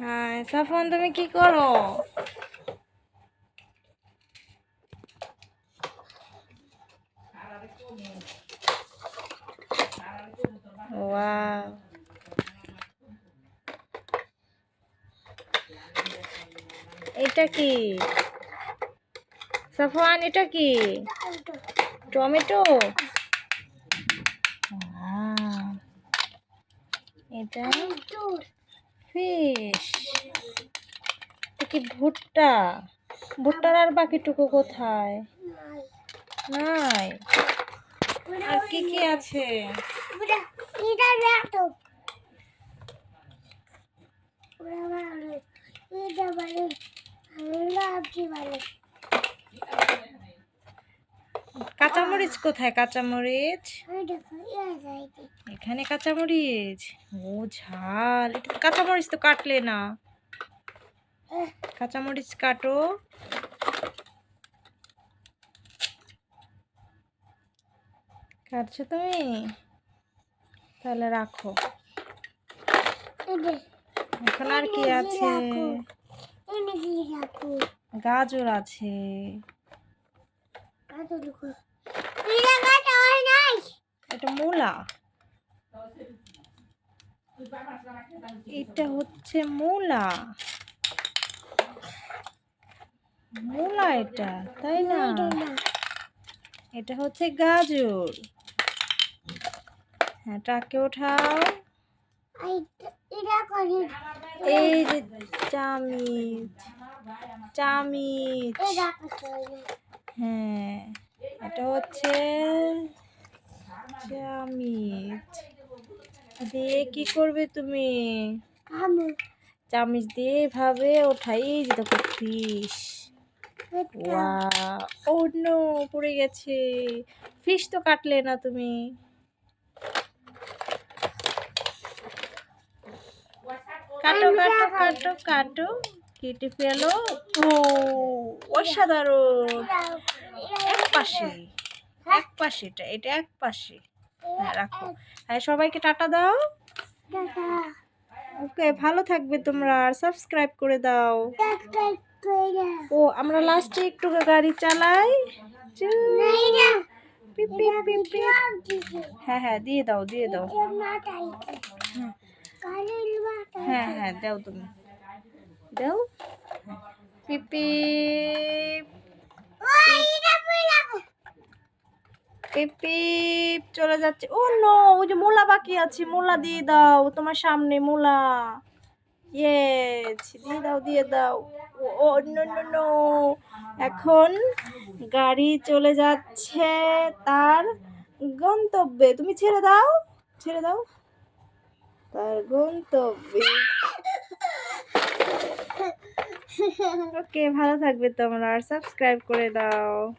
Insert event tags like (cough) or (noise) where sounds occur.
হ্যাঁ সাফন তুমি কি করো? এটা কি? সাফওয়ান এটা কি? টমেটো? এটা? ফিশ এটা কি ভুট্টা ভুট্টার আর বাকিটুকু কোথায় নাই আর কি কি আছে কাঁচামরিচ কোথায়? কাঁচামরিচ? এখানে কাঁচামরিচ। ও ঝাল। এটা কাঁচামরিচ তো কাটলে না। কাঁচামরিচ কাটো। কাটছো তুমি? তাহলে রাখো। এখন আর কি আছে? গাজর আছে। এটা মূলা। এটা হচ্ছে মূলা। মূলা এটা, তাই না? এটা হচ্ছে গাজর। হ্যাঁ টাকে ওঠাও। এই যে চামিচ চামিচ। হ্যাঁ এটা হচ্ছে চামিচ দিয়ে কি করবে তুমি? চামিচ দিয়ে এভাবে ওঠাই এই যে দেখো ফিশ। ও নো পড়ে গেছে। ফিশ তো কাটলে না তুমি। কাটো কাটো কাটো কাটো কেটে ফেলো। ও অসাধারণ। এক পাশে। এক পাশে এটা এটা এক পাশে। হ্যাঁ রাখো। হ্যাঁ সবাইকে টাটা দাও। ওকে ভালো থাকবে তোমরা আর সাবস্ক্রাইব করে দাও। ও আমরা লাস্টে একটু গাড়ি চালাই। হ্যাঁ হ্যাঁ দিয়ে দাও দিয়ে দাও। হ্যাঁ হ্যাঁ দাও তুমি। দাও। পিপি। পিপি চলে যাচ্ছে। ও নো ওই যে মোলা বাকি আছে মোলা দিয়ে দাও তোমার সামনে মোলা। ইয়েস দিয়ে দাও দিয়ে দাও। Oh- oh no no no এখন গাড়ি চলে যাচ্ছে তার গন্তব্যে। তুমি ছেড়ে দাও ছেড়ে দাও। তার গন্তব্যে। (laughs) ওকে ভালো থাকবে তোমরা। আর সাবস্ক্রাইব করে দাও।